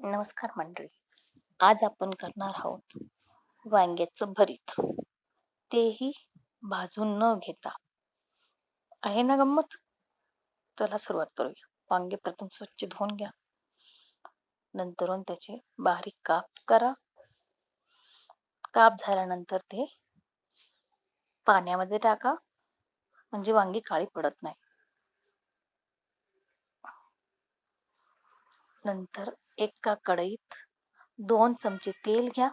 नमस्कार मंडळी. आज आपण करणार आहोत वांग्याचं भरीत. तेही भाजून न घेता. आहे ना गंमत? चला सुरुवात करूया. वांगे प्रथम स्वच्छ धुवून घ्या. नंतरून त्याचे बारीक काप करा. काप झाल्यानंतर ते पाण्यामध्ये टाका. म्हणजे वांगी काळी पडत नाही. नंतर एका कढईत दोन चमचे तेल घ्या.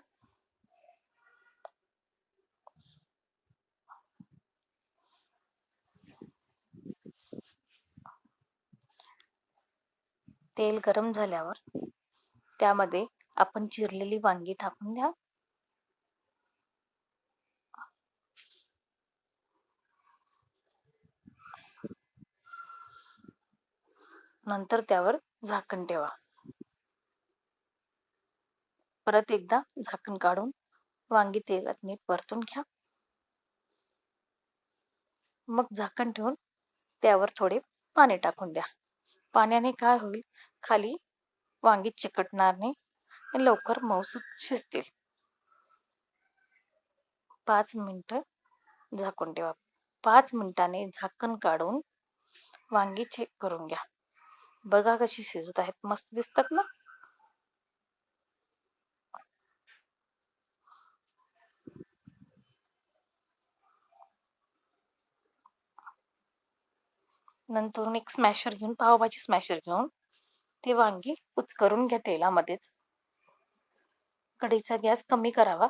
तेल गरम झाल्यावर त्यामध्ये आपण चिरलेली वांगी टाकून द्या नंतर त्यावर झाकण ठेवा. परत एकदा झाकण काढून वांगी तेलात नीट परतून घ्या. मग झाकण ठेवून त्यावर थोडे पाणी टाकून द्या. पाण्याने काय होईल? खाली वांगी चिकटणार नाही आणि लवकर मऊसूत शिजतील. पाच मिनिटं झाकून ठेवा. पाच मिनिटाने झाकण काढून वांगी चेक करून घ्या. बघा कशी शिजत आहेत. मस्त दिसतात ना? नंतर एक स्मॅशर घेऊन पावभाजी स्मॅशर घेऊन ते वांगी उचकरून घ्या तेलामध्येच. कढीचा गॅस कमी करावा.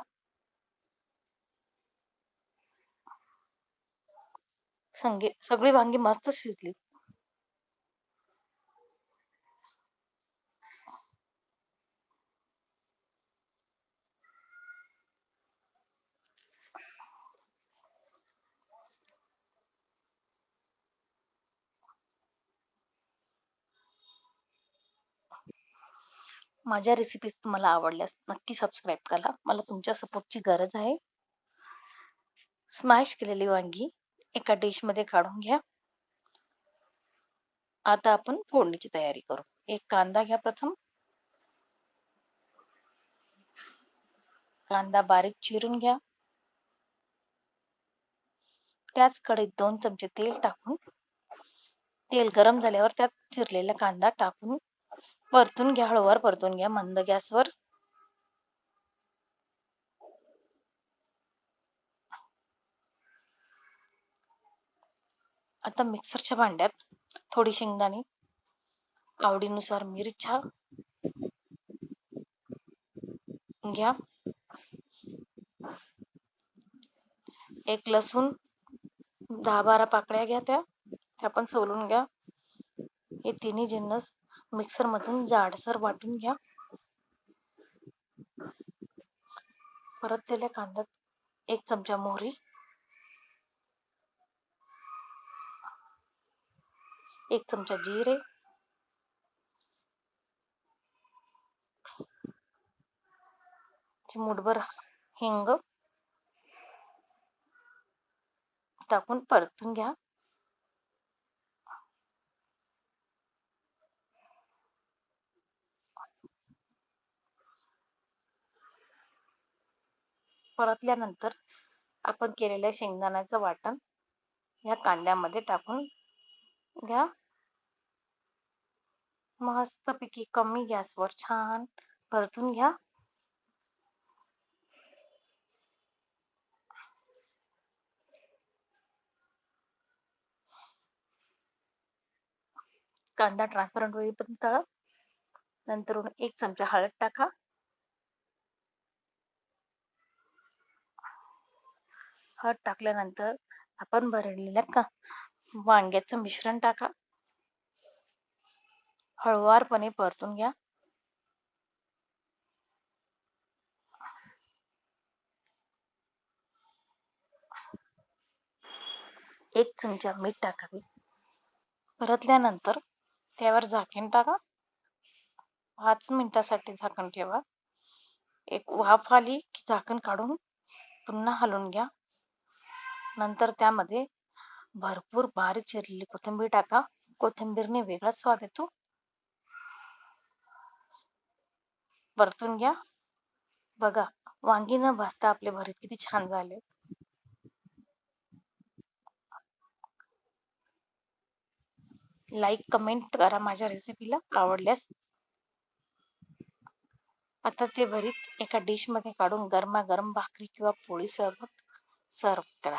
संगे सगळी वांगी मस्त शिजली. माझ्या रेसिपीज तुम्हाला आवडल्यास नक्की सबस्क्राईब करा. मला तुमच्या सपोर्टची गरज आहे. स्मॅश केलेली वांगी एका डिशमध्ये काढून घ्या. आता आपण फोडणीची तयारी करू. एक कांदा घ्या प्रथम. कांदा बारीक चिरून घ्या. त्याच कढईत दोन चमचे तेल टाकून तेल गरम झाल्यावर त्यात चिरलेला कांदा टाकून परतून घ्या हळूवार परतून घ्या मंद गॅसवर. आता मिक्सरच्या भांड्यात थोडी शेंगदाणे आवडीनुसार मिरच्या घ्या. एक लसूण दहा बारा पाकळ्या घ्या त्या त्या पण सोलून घ्या. हे तिन्ही जिन्नस मिक्सर मधून जाडसर वाटून घ्या. परत त्याला कांद्यात एक चमचा मोहरी. एक चमचा जिरे. मुठभर हिंग. टाकून परतून घ्या. परतल्यानंतर आपण केलेल्या शेंगदाण्याचं वाटण या कांद्यामध्ये टाकून घ्या मस्तपैकी कमी गॅसवर छान परतून घ्या. कांदा ट्रान्सपरंट होईपर्यंत तळा. नंतर एक चमचा हळद टाका. हळद टाकल्यानंतर आपण भरलेल्या का? वांग्याचं मिश्रण टाका. हळुवारपणे परतून घ्या. एक चमचा मीठ टाकावे. परतल्यानंतर त्यावर झाकण टाका. पाच मिनिटासाठी झाकण ठेवा. एक वाफ आली की झाकण काढून पुन्हा हलवून घ्या. नंतर त्यामध्ये भरपूर बारीक चिरलेली कोथिंबीर टाका. कोथिंबीरने वेगळा स्वाद येतो. परतून घ्या. बघा वांगी न भाजता आपले भरीत किती छान झाले. लाईक कमेंट करा माझ्या रेसिपीला आवडल्यास. आता ते भरीत एका डिशमध्ये काढून गरमागरम भाकरी किंवा पोळी सरबत सर्व करा.